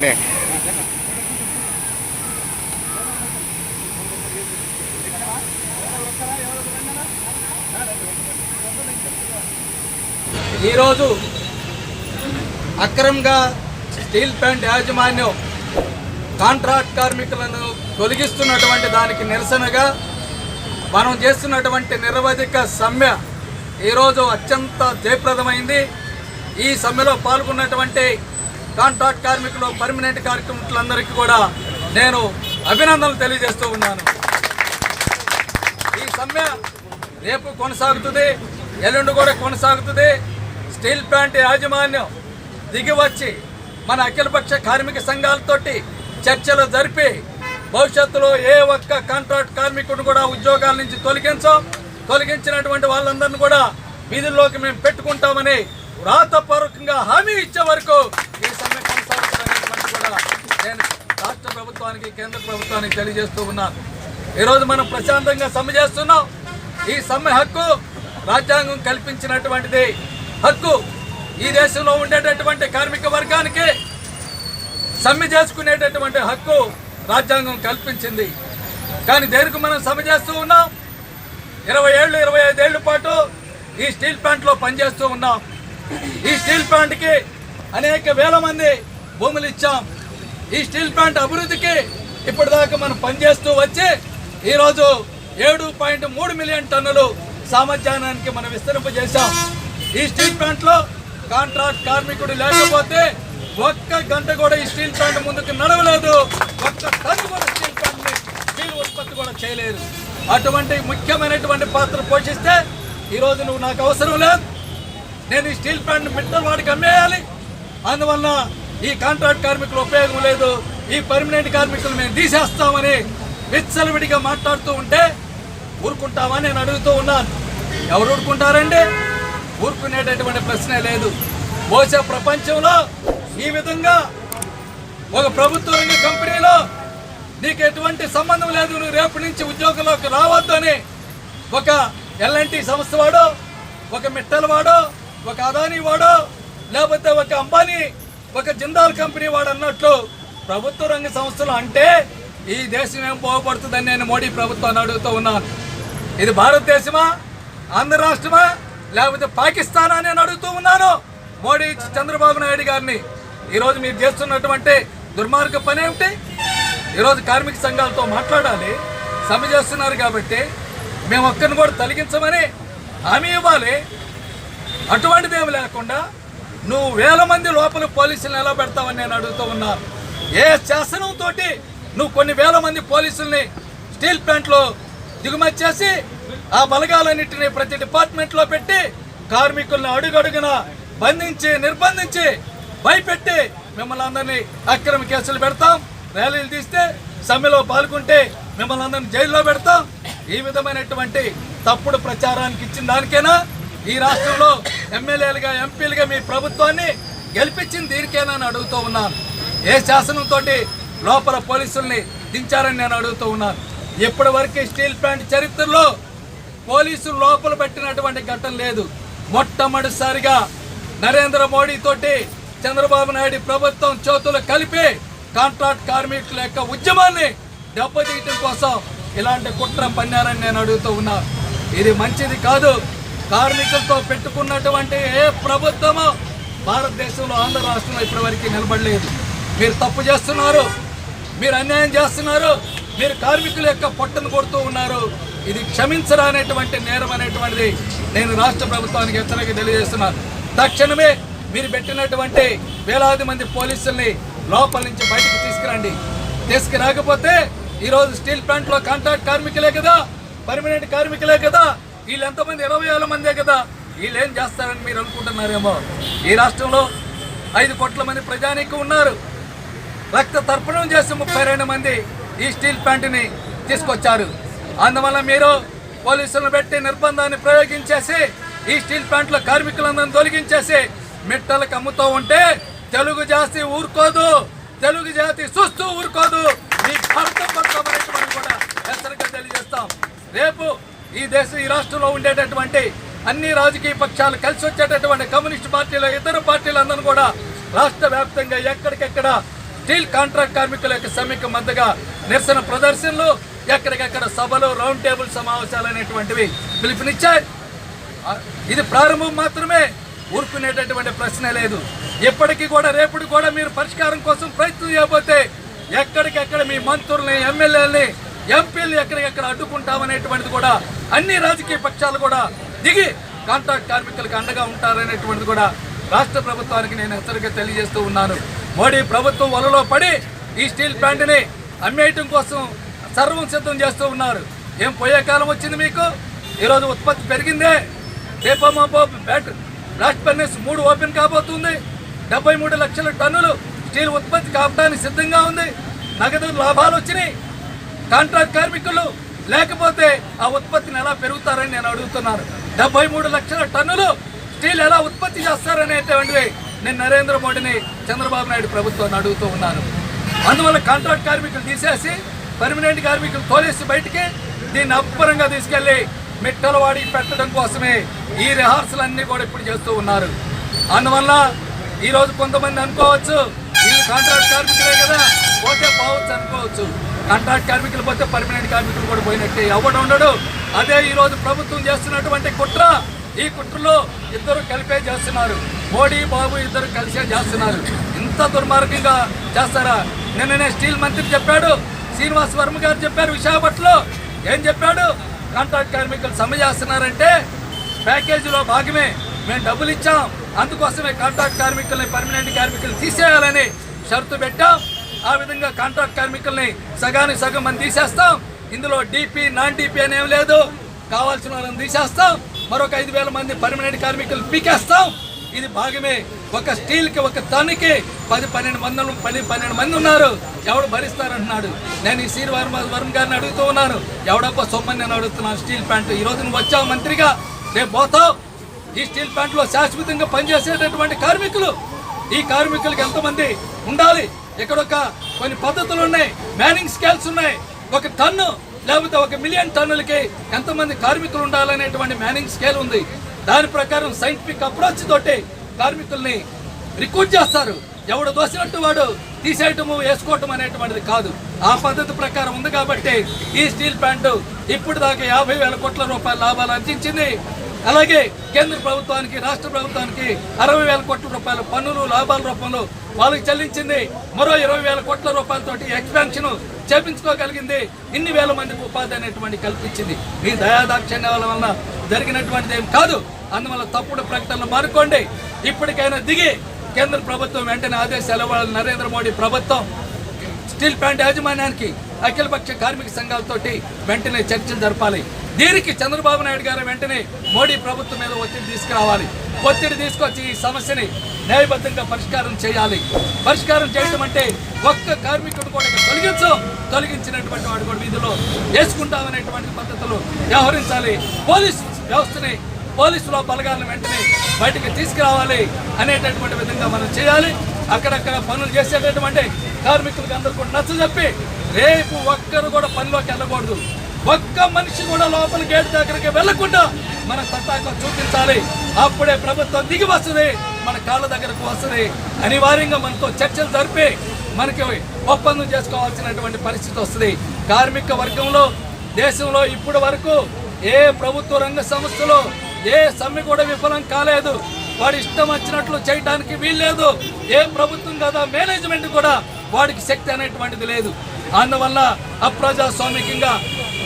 ఈరోజు అక్రమంగా steel plant యాజమాన్యం కాంట్రాక్ట్ కార్మికులను తొలగిస్తున్నటువంటి దానికి నిరసనగా మనం చేస్తున్నటువంటి నిరవధిక సమ్మె ఈరోజు అత్యంత జయప్రదమైంది. ఈ సమ్మెలో పాల్గొన్నటువంటి కాంట్రాక్ట్ కార్మికులు పర్మనెంట్ కార్మికులందరికీ కూడా నేను అభినందనలు తెలియజేస్తూ ఉన్నాను. ఈ సమ్మె రేపు కొనసాగుతుంది ఎల్లుండి కూడా కొనసాగుతుంది. స్టీల్ ప్లాంట్ యాజమాన్యం దిగివచ్చి మన అఖిలపక్ష కార్మిక సంఘాలతోటి చర్చలు జరిపి భవిష్యత్తులో ఏ ఒక్క కాంట్రాక్ట్ కార్మికుడు కూడా ఉద్యోగాల నుంచి తొలగించాం తొలగించినటువంటి వాళ్ళందరినీ కూడా వీధుల్లోకి మేము పెట్టుకుంటామని వ్రాతపూర్వకంగా హామీ ఇచ్చే వరకు ఈ సమ్మె కొనసాగుతుందనేటువంటి కూడా నేను రాష్ట్ర ప్రభుత్వానికి కేంద్ర ప్రభుత్వానికి తెలియజేస్తూ ఉన్నాను. ఈరోజు మనం ప్రశాంతంగా సమ్మె చేస్తున్నాం. ఈ సమ్మె హక్కు రాజ్యాంగం కల్పించినటువంటిది హక్కు ఈ దేశంలో ఉండేటటువంటి కార్మిక వర్గానికి సమ్మె చేసుకునేటటువంటి హక్కు రాజ్యాంగం కల్పించింది. కానీ దేనికి మనం సమ్మె చేస్తూ ఉన్నాం? ఇరవై ఏళ్ళు ఇరవై ఐదేళ్ళ పాటు ఈ స్టీల్ ప్లాంట్లో పనిచేస్తూ ఉన్నాం. ఈ స్టీల్ ప్లాంట్కి అనేక వేల మంది భూములు ఇచ్చాం. ఈ స్టీల్ ప్లాంట్ అభివృద్ధికి ఇప్పటిదాకా మనం పనిచేస్తూ వచ్చి ఈరోజు ఏడు పాయింట్ మూడు మిలియన్ టన్నులు సామర్థ్యానికి మనం విస్తరింపజేశాం. ఈ స్టీల్ ప్లాంట్లో కాంట్రాక్ట్ కార్మికుడు లేకపోతే ఒక్క గంట కూడా ఈ స్టీల్ ప్లాంట్ ముందుకు నడవలేదు. ఒక్క టన్ను కూడా స్టీల్ ప్లాంట్ని స్టీల్ ఉత్పత్తి కూడా చేయలేదు అటువంటి ముఖ్యమైనటువంటి పాత్ర పోషిస్తే ఈరోజు నువ్వు నాకు అవసరం లేదు. నేను ఈ స్టీల్ ప్లాంట్ మిట్టర్ వాడికి అమ్మేయాలి. అందువల్ల ఈ కాంట్రాక్ట్ కార్మికులు ఉపయోగం లేదు. ఈ పర్మనెంట్ కార్మికులు మేము తీసేస్తామని విచ్చలవిడిగా మాట్లాడుతూ ఉంటే ఊరుకుంటామని నేను అడుగుతూ ఉన్నాను. ఎవరు ఊరుకుంటారండి? ఊరుకునేటటువంటి ప్రశ్నే లేదు. బహుశా ప్రపంచంలో ఈ విధంగా ఒక ప్రభుత్వ రంగ కంపెనీలో నీకు ఎటువంటి సంబంధం లేదు. నువ్వు రేపు నుంచి ఉద్యోగంలోకి రావద్దు అని ఒక ఎల్ఎన్టీ సంస్థ వాడో ఒక మిట్టల వాడో ఒక అదానీ వాడో లేకపోతే ఒక అంబానీ ఒక జిందాల్ కంపెనీ వాడు అన్నట్లు ప్రభుత్వ రంగ సంస్థలు అంటే ఈ దేశం ఏం బాగుపడుతుందని నేను మోడీ ప్రభుత్వాన్ని అడుగుతూ ఉన్నాను. ఇది భారతదేశమా ఆంధ్ర రాష్ట్రమా లేకపోతే పాకిస్తానా అని నేను అడుగుతూ ఉన్నాను. మోడీ చంద్రబాబు నాయుడు గారిని. ఈరోజు మీరు చేస్తున్నటువంటి దుర్మార్గ పని ఏమిటి? ఈరోజు కార్మిక సంఘాలతో మాట్లాడాలి సమ్మె చేస్తున్నారు కాబట్టి మేము ఒక్కరిని కూడా తొలగించమని హామీ ఇవ్వాలి. అటువంటిదేమి లేకుండా నువ్వు వేల మంది లోపల పోలీసులు ఎలా పెడతావని నేను అడుగుతూ ఉన్నాను. ఏ శాసనంతో నువ్వు కొన్ని వేల మంది పోలీసుల్ని స్టీల్ ప్లాంట్లో దిగుమతి చేసి ఆ బలగాలన్నింటినీ ప్రతి డిపార్ట్మెంట్లో పెట్టి కార్మికులను అడుగడుగున బంధించి నిర్బంధించి భయపెట్టి మిమ్మల్ని అందరినీ అక్రమ కేసులు పెడతాం ర్యాలీలు తీస్తే సమ్మెలో పాల్గొంటే మిమ్మల్ని అందరినీ జైల్లో పెడతాం. ఈ విధమైనటువంటి తప్పుడు ప్రచారానికి ఇచ్చిన దానికైనా? ఈ రాష్ట్రంలో ఎమ్మెల్యేలుగా ఎంపీలుగా మీ ప్రభుత్వాన్ని గెలిపించింది దీనికేనని అడుగుతూ ఉన్నాను. ఏ శాసనంతో లోపల పోలీసుల్ని దించారని నేను అడుగుతూ ఉన్నాను. ఇప్పటి వరకు స్టీల్ ప్లాంట్ చరిత్రలో పోలీసులు లోపల పెట్టినటువంటి ఘట్టం లేదు. మొట్టమొదటిసారిగా నరేంద్ర మోడీ తోటి చంద్రబాబు నాయుడు ప్రభుత్వం చేతులు కలిపి కాంట్రాక్ట్ కార్మికుల యొక్క ఉద్యమాన్ని దెబ్బతీయటం కోసం ఇలాంటి కుట్ర పన్నారని నేను అడుగుతూ ఉన్నాను. ఇది మంచిది కాదు. కార్మికులతో పెట్టుకున్నటువంటి ఏ ప్రభుత్వము భారతదేశంలో ఆంధ్ర రాష్ట్రంలో ఇప్పటివరకు నిలబడలేదు. మీరు తప్పు చేస్తున్నారు మీరు అన్యాయం చేస్తున్నారు మీరు కార్మికుల యొక్క పొట్టను కొడుతూ ఉన్నారు. ఇది క్షమించరానేటువంటి నేరం అనేటువంటిది నేను రాష్ట్ర ప్రభుత్వానికి హెచ్చరిక తెలియజేస్తున్నాను. తక్షణమే మీరు పెట్టినటువంటి వేలాది మంది పోలీసుల్ని లోపల నుంచి బయటకు తీసుకురండి. తీసుకురాకపోతే ఈరోజు స్టీల్ ప్లాంట్లో కాంట్రాక్ట్ కార్మికులే కదా పర్మనెంట్ కార్మికులే కదా వీళ్ళు ఎంతమంది ఇరవై వేల మందే కదా. వీళ్ళు ఏం చేస్తారని మీరు అనుకుంటున్నారేమో. ఈ రాష్ట్రంలో ఐదు కోట్ల మంది ప్రజానికి ఉన్నారు. రక్త తర్పణం చేసి ముప్పై రెండు మంది ఈ స్టీల్ ప్లాంట్ని తీసుకొచ్చారు. అందువల్ల మీరు పోలీసులను పెట్టి నిర్బంధాన్ని ప్రయోగించేసి ఈ స్టీల్ ప్లాంట్లో కార్మికులందరిని తొలగించేసి మిట్టలకు అమ్ముతూ ఉంటే తెలుగు జాతి ఊరుకోదు. తెలుగు జాతి చూస్తూ ఊరుకోదు. మీ భారతం పడతామనేటువంటి కూడా హెచ్చరిక తెలియజేస్తాం. రేపు ఈ దేశం ఈ రాష్ట్రంలో ఉండేటటువంటి అన్ని రాజకీయ పక్షాలు కలిసి వచ్చేటటువంటి కమ్యూనిస్ట్ పార్టీలు ఇతర పార్టీలందరూ కూడా రాష్ట్ర వ్యాప్తంగా ఎక్కడికెక్కడ స్టీల్ కాంట్రాక్ట్ కార్మికుల యొక్క సమ్మెకు మద్దగా నిరసన ప్రదర్శనలు ఎక్కడికెక్కడ సభలు రౌండ్ టేబుల్ సమావేశాలు అనేటువంటివి పిలుపునిచ్చాయి. ఇది ప్రారంభం మాత్రమే. ఊరుకునేటటువంటి ప్రశ్నే లేదు. ఇప్పటికీ కూడా రేపటి కూడా మీరు పరిష్కారం కోసం ప్రయత్నం చేయబోతే ఎక్కడికెక్కడ మీ మంత్రుల్ని ఎమ్మెల్యేలని ఎంపీలు ఎక్కడికెక్కడ అడ్డుకుంటామనేటువంటిది కూడా అన్ని రాజకీయ పక్షాలు కూడా దిగి కాంట్రాక్ట్ కార్మికులకు అండగా ఉంటారనేటువంటిది కూడా రాష్ట్ర ప్రభుత్వానికి నేను హెచ్చరిక తెలియజేస్తూ ఉన్నాను. మోడీ ప్రభుత్వం వలలో పడి ఈ స్టీల్ ప్లాంట్ని అమ్మేయటం కోసం సర్వం సిద్ధం చేస్తూ ఉన్నారు. ఏం పోయే కాలం వచ్చింది మీకు? ఈరోజు ఉత్పత్తి పెరిగిందే. రేపో మాపో బ్లాస్ట్ ఫర్నెస్ మూడు ఓపెన్ కాబోతుంది. డెబ్బై మూడు లక్షల టన్నులు స్టీల్ ఉత్పత్తి కావడానికి సిద్ధంగా ఉంది. నగదు లాభాలు వచ్చినాయి. కాంట్రాక్ట్ కార్మికులు లేకపోతే ఆ ఉత్పత్తిని ఎలా పెరుగుతారని నేను అడుగుతున్నాను డెబ్బై మూడు లక్షల టన్నులు స్టీల్ ఎలా ఉత్పత్తి చేస్తారనేటువంటివి నేను నరేంద్ర మోడీని చంద్రబాబు నాయుడు ప్రభుత్వాన్ని అడుగుతూ ఉన్నాను. అందువల్ల కాంట్రాక్ట్ కార్మికులు తీసేసి పర్మనెంట్ కార్మికులు తోలేసి బయటికి దీన్ని అప్పరంగా తీసుకెళ్ళి మిట్టలవాడి పెట్టడం కోసమే ఈ రిహార్సల్ అన్ని కూడా ఇప్పుడు చేస్తూ ఉన్నారు. అందువల్ల ఈరోజు కొంతమంది అనుకోవచ్చు ఈ కాంట్రాక్ట్ కార్మికులే కదా ఓకే పోవచ్చు అనుకోవచ్చు. కాంట్రాక్ట్ కార్మికులు పోతే పర్మనెంట్ కార్మికులు కూడా పోయినట్టే. ఎవడు ఉండడు. అదే ఈరోజు ప్రభుత్వం చేస్తున్నటువంటి కుట్ర. ఈ కుట్రలో ఇద్దరు కలిపే చేస్తున్నారు. మోడీ బాబు ఇద్దరు కలిసే చేస్తున్నారు. ఇంత దుర్మార్గంగా చేస్తారా? నిన్ననే స్టీల్ మంత్రి చెప్పాడు. శ్రీనివాస్ వర్మ గారు చెప్పారు విశాఖపట్నంలో. ఏం చెప్పాడు? కాంట్రాక్ట్ కార్మికులు సమ్మె చేస్తున్నారంటే ప్యాకేజీలో భాగమే. మేము డబ్బులు ఇచ్చాం. అందుకోసమే కాంట్రాక్ట్ కార్మికుల్ని పర్మనెంట్ కార్మికులు తీసేయాలని షరతు పెట్టాం. ఆ విధంగా కాంట్రాక్ట్ కార్మికుల్ని సగానికి సగం మనం తీసేస్తాం. ఇందులో డీపీ నాన్ డీపీ అనేం లేదు. కావాల్సిన వాళ్ళని తీసేస్తాం. మరొక ఐదు వేల మంది పర్మనెంట్ కార్మికులు పీకేస్తాం. ఇది భాగమే ఒక స్టీల్కి ఒక తనకి పది పన్నెండు మంది పది పన్నెండు మంది ఉన్నారు. ఎవడు భరిస్తారంటున్నాడు. నేను ఈ సీర్ వర్మ వర్మ గారిని అడుగుతూ ఉన్నాను. ఎవడప్ప సొమ్మని నేను అడుగుతున్నాను. స్టీల్ ప్లాంట్ ఈ రోజు నువ్వు వచ్చావు మంత్రిగా. రేపు పోతావు. ఈ స్టీల్ ప్లాంట్లో శాశ్వతంగా పనిచేసేటటువంటి కార్మికులు. ఈ కార్మికులకు ఎంతమంది ఉండాలి? ఇక్కడొక కొన్ని పద్ధతులు ఉన్నాయి. మ్యానింగ్ స్కేల్స్ ఉన్నాయి. ఒక టన్ను లేకపోతే ఒక మిలియన్ టన్నులకి ఎంతమంది కార్మికులు ఉండాలనేటువంటి మ్యానింగ్ స్కేల్ ఉంది. దాని ప్రకారం సైంటిఫిక్ అప్రోచ్ తోటి కార్మికుల్ని రిక్రూట్ చేస్తారు. ఎవడు దోసినట్టు వాడు తీసేయటము వేసుకోవటం అనేటువంటిది కాదు. ఆ పద్ధతి ప్రకారం ఉంది కాబట్టి ఈ స్టీల్ ప్లాంట్ ఇప్పుడు దాకా యాభై వేల కోట్ల రూపాయల లాభాలు అందించింది. అలాగే కేంద్ర ప్రభుత్వానికి రాష్ట్ర ప్రభుత్వానికి అరవై వేల కోట్ల రూపాయల పన్నులు లాభాల రూపంలో వాళ్ళకి చెల్లించింది. మరో ఇరవై వేల కోట్ల రూపాయలతోటి ఎక్స్పాన్షన్ చేపించుకోగలిగింది. ఇన్ని వేల మందికి ఉపాధి అనేటువంటి కల్పించింది. మీ దయాదాక్షిణ్యాల వలన జరిగినటువంటిది ఏం కాదు. అందువల్ల తప్పుడు ప్రకటనలు మారుకోండి ఇప్పటికైనా దిగి కేంద్ర ప్రభుత్వం వెంటనే ఆదేశాలు ఇవ్వాలి నరేంద్ర మోడీ ప్రభుత్వం స్టీల్ ప్లాంట్ యాజమాన్యానికి అఖిలపక్ష కార్మిక సంఘాలతోటి వెంటనే చర్చలు జరపాలి. దీనికి చంద్రబాబు నాయుడు గారు వెంటనే మోడీ ప్రభుత్వం మీద ఒత్తిడి తీసుకురావాలి. ఒత్తిడి తీసుకొచ్చి ఈ సమస్యని న్యాయబద్ధంగా పరిష్కారం చేయాలి. పరిష్కారం చేయడం అంటే ఒక్క కార్మికుడు కూడా ఇక తొలగించు తొలగించినటువంటి వాడు కూడా వీధిలో వేసుకుంటామనేటువంటి పద్ధతులు వ్యవహరించాలి. పోలీస్ వ్యవస్థని పోలీసులో బలగాలను వెంటనే బయటికి తీసుకురావాలి అనేటటువంటి విధంగా మనం చేయాలి. అక్కడక్కడ పనులు చేసేటటువంటి కార్మికులకు అందరూ కూడా నచ్చజెప్పి రేపు ఒక్కరు కూడా పనిలోకి వెళ్ళకూడదు. ఒక్క మనిషి కూడా లోపల గేట్ దగ్గరికి వెళ్ళకుండా మన తట్టాక చూపించాలి. అప్పుడే ప్రభుత్వం దిగి వస్తుంది. మన కాళ్ళ దగ్గరకు వస్తుంది. అనివార్యంగా మనతో చర్చలు జరిపి మనకి ఒప్పందం చేసుకోవాల్సినటువంటి పరిస్థితి వస్తుంది. కార్మిక వర్గంలో దేశంలో ఇప్పటి వరకు ఏ ప్రభుత్వ రంగ సంస్థలో ఏ సమ్మె కూడా విఫలం కాలేదు. వాడి ఇష్టం వచ్చినట్లు చేయడానికి వీల్లేదు. ఏ ప్రభుత్వం కదా మేనేజ్మెంట్ కూడా వాడికి శక్తి అనేటువంటిది లేదు. అందువల్ల అప్రజాస్వామికంగా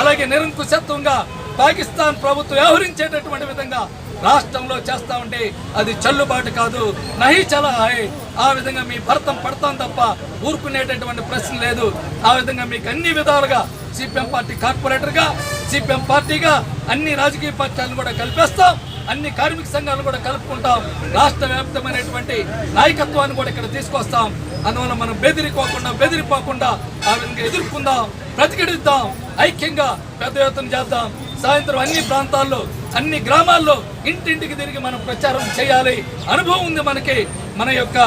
అలాగే నిరంకుశత్వంగా పాకిస్తాన్ ప్రభుత్వం వ్యవహరించేటటువంటి విధంగా రాష్ట్రంలో చేస్తా ఉంటే అది చల్లుబాటు కాదు. నహి చలహాయ్ ఆ విధంగా మీ భర్తం పడతాం తప్ప ఊరుకునేటటువంటి ప్రశ్న లేదు. ఆ విధంగా మీకు అన్ని విధాలుగా సిపిఎం పార్టీ కార్పొరేటర్గా సిపిఎం పార్టీగా అన్ని రాజకీయ పార్టీలను కూడా కలిపేస్తాం. అన్ని కార్మిక సంఘాలను కూడా కలుపుకుంటాం. రాష్ట్ర వ్యాప్తమైనటువంటి నాయకత్వాన్ని కూడా ఇక్కడ తీసుకొస్తాం. అందువల్ల మనం బెదిరిపోకుండా బెదిరిపోకుండా ఆ విధంగా ఎదుర్కొందాం ప్రతిఘటిద్దాం ఐక్యంగా పెద్ద ఎత్తున చేద్దాం. సాయంత్రం అన్ని ప్రాంతాల్లో అన్ని గ్రామాల్లో ఇంటింటికి తిరిగి మనం ప్రచారం చేయాలి. అనుభవం ఉంది మనకి. మన యొక్క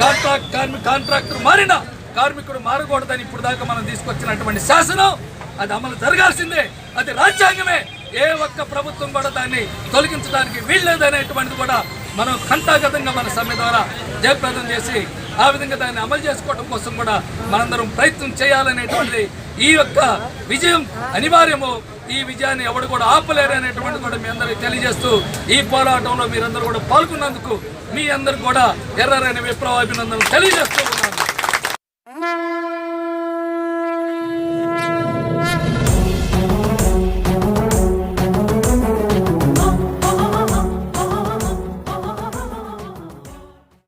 కాంట్రాక్ట్ కార్మిక కాంట్రాక్టర్ మారిన కార్మికుడు మారకూడదని ఇప్పుడు దాకా మనం తీసుకొచ్చినటువంటి శాసనం అది అమలు జరగాల్సిందే. అది రాజ్యాంగమే. ఏ ఒక్క ప్రభుత్వం కూడా దాన్ని తొలగించడానికి వీల్లేదనేటువంటిది కూడా మనం కంటాగతంగా మన సమ్మె ద్వారా జయప్రదం చేసి ఆ విధంగా దాన్ని అమలు చేసుకోవడం కోసం కూడా మనందరం ప్రయత్నం చేయాలనేటువంటి ఈ యొక్క విజయం అనివార్యము. ఈ విజయాన్ని ఎవడు కూడా ఆపలేరు అనేటువంటి కూడా మీ అందరికీ తెలియజేస్తూ ఈ పోరాటంలో మీరందరూ కూడా పాల్గొన్నందుకు మీ అందరు కూడా ఎర్రరైన విప్లవాభినందనలు తెలియజేస్తూ